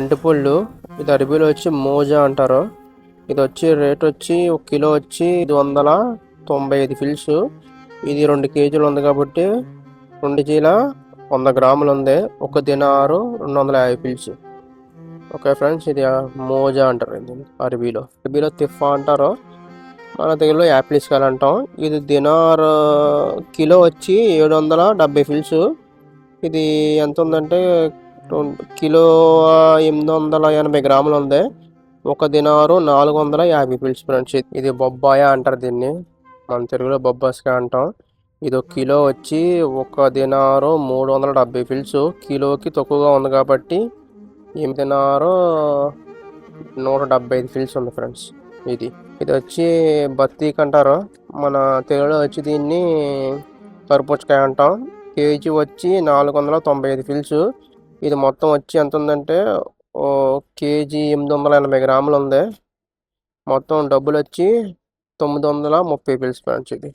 అంటిపళ్ళు ఇది అరబీలో వచ్చి మోజా అంటారు. ఇది వచ్చి రేట్ వచ్చి ఒక కిలో వచ్చి ఐదు వందల తొంభై ఐదు ఫిల్స్. ఇది రెండు కేజీలు ఉంది కాబట్టి రెండు చీల వంద గ్రాములు ఉంది. ఒక దినారు రెండు వందల యాభై ఫిల్స్. ఓకే ఫ్రెండ్స్ ఇది మోజా అంటారు ఇది అరబీలో. అరబీలో తిఫా అంటారు. మన దగ్గరలో యాపిల్స్ కాయలు అంటాం. ఇది దినార్ కిలో వచ్చి ఏడు వందల డెబ్బై ఫిల్స్. ఇది ఎంత ఉందంటే కిలో ఎనిమిది వందల ఎనభై గ్రాములు ఉంది. ఒక దినారు నాలుగు వందల యాభై ఫిల్స్ ఫ్రెండ్స్. ఇది బొబ్బాయ అంటారు దీన్ని. మన తెలుగులో బొబ్బాస్కాయ అంటాం. ఇది ఒక కిలో వచ్చి ఒక దినారు మూడు వందల డెబ్బై ఫిల్స్ కిలోకి తక్కువగా ఉంది కాబట్టి ఎనిమిది దినారు నూట డెబ్బై ఐదు ఫిల్స్ ఉంది ఫ్రెండ్స్ ఇది. ఇది వచ్చి బత్తీక్ అంటారు. మన తెలుగులో వచ్చి దీన్ని కరుపుచ్చకాయ అంటాం. కేజీ వచ్చి నాలుగు వందల తొంభై ఐదు ఫిల్స్ ఇది మొత్తం వచ్చి ఎంత ఉందంటే ఓ కేజీ ఎనిమిది వందల ఎనభై గ్రాములు ఉంది మొత్తం డబ్బులు వచ్చి తొమ్మిది వందల ముప్పై ఫిల్స్ ఫ్రెండ్స్ ఇది.